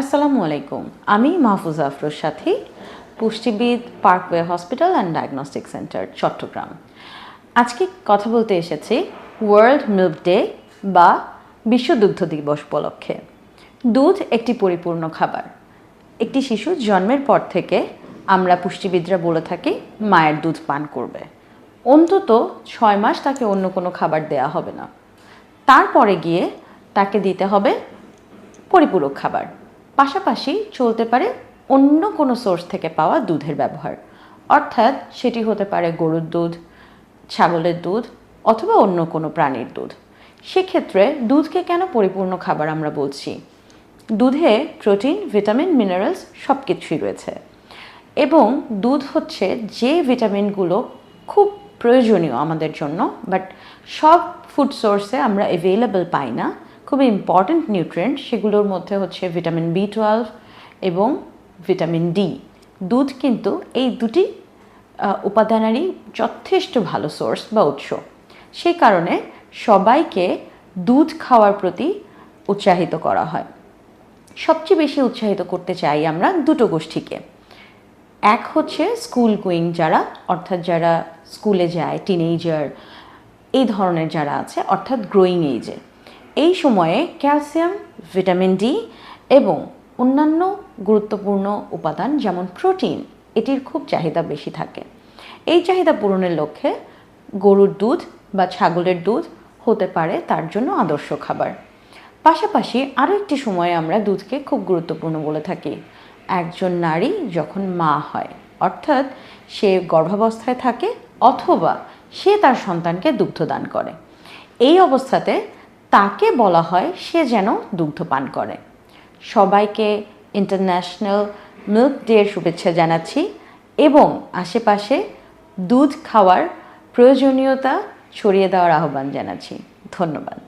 আসসালামু আলাইকুম। আমি মাহফুজা আফরোর Sathi, পুষ্টিবিদ, Parkway hospital and diagnostic centre, Chattogram. আজকে কথা বলতে এসেছি ওয়ার্ল্ড মিল্ক ডে বা বিশ্ব দুগ্ধ দিবস উপলক্ষে। দুধ একটি পরিপূর্ণ খাবার। একটি শিশু জন্মের পর থেকে আমরা পুষ্টিবিদরা বলে থাকি, মায়ের দুধ পান করবে। অন্তত ছয় মাস তাকে অন্য কোনো খাবার দেয়া হবে না। তারপরে গিয়ে তাকে দিতে হবে পরিপূরক খাবার। পাশাপাশি চলতে পারে অন্য কোনো সোর্স থেকে পাওয়া দুধের ব্যবহার। অর্থাৎ সেটি হতে পারে গরুর দুধ, ছাগলের দুধ অথবা অন্য কোনো প্রাণীর দুধ। সেক্ষেত্রে দুধকে কেন পরিপূর্ণ খাবার আমরা বলছি? দুধে প্রোটিন, ভিটামিন, মিনারেলস সব কিছুই রয়েছে। এবং দুধ হচ্ছে যে ভিটামিনগুলো খুব প্রয়োজনীয় আমাদের জন্য, বাট সব ফুড সোর্সে আমরা অ্যাভেলেবল পাই না। খুবই ইম্পর্ট্যান্ট নিউট্রিয়েন্ট সেগুলোর মধ্যে হচ্ছে ভিটামিন বি টুয়েলভ এবং ভিটামিন ডি দুধ কিন্তু এই দুটি উপাদানেরই যথেষ্ট ভালো সোর্স বা উৎস। সেই কারণে সবাইকে দুধ খাওয়ার প্রতি উৎসাহিত করা হয়। সবচেয়ে বেশি উৎসাহিত করতে চাই আমরা দুটো গোষ্ঠীকে। এক হচ্ছে স্কুল গোয়িং যারা, অর্থাৎ যারা স্কুলে যায় টিনেজার এই ধরনের যারা আছে, অর্থাৎ গ্রোয়িং এইজে এই সময়ে ক্যালসিয়াম, ভিটামিন ডি এবং অন্যান্য গুরুত্বপূর্ণ উপাদান যেমন প্রোটিন, এটির খুব চাহিদা বেশি থাকে। এই চাহিদা পূরণের লক্ষ্যে গরুর দুধ বা ছাগলের দুধ হতে পারে তার জন্য আদর্শ খাবার। পাশাপাশি আরও একটি সময়ে আমরা দুধকে খুব গুরুত্বপূর্ণ বলে থাকি। একজন নারী যখন মা হয়, অর্থাৎ সে গর্ভাবস্থায় থাকে অথবা সে তার সন্তানকে দুগ্ধদান করে। এই অবস্থাতে তাকে বলা হয় সে যেন দুগ্ধ পান করে। সবাইকে ইন্টারন্যাশনাল মিল্ক ডের শুভেচ্ছা জানাচ্ছি এবং আশেপাশে দুধ খাওয়ার প্রয়োজনীয়তা ছড়িয়ে দেওয়ার আহ্বান জানাচ্ছি। ধন্যবাদ।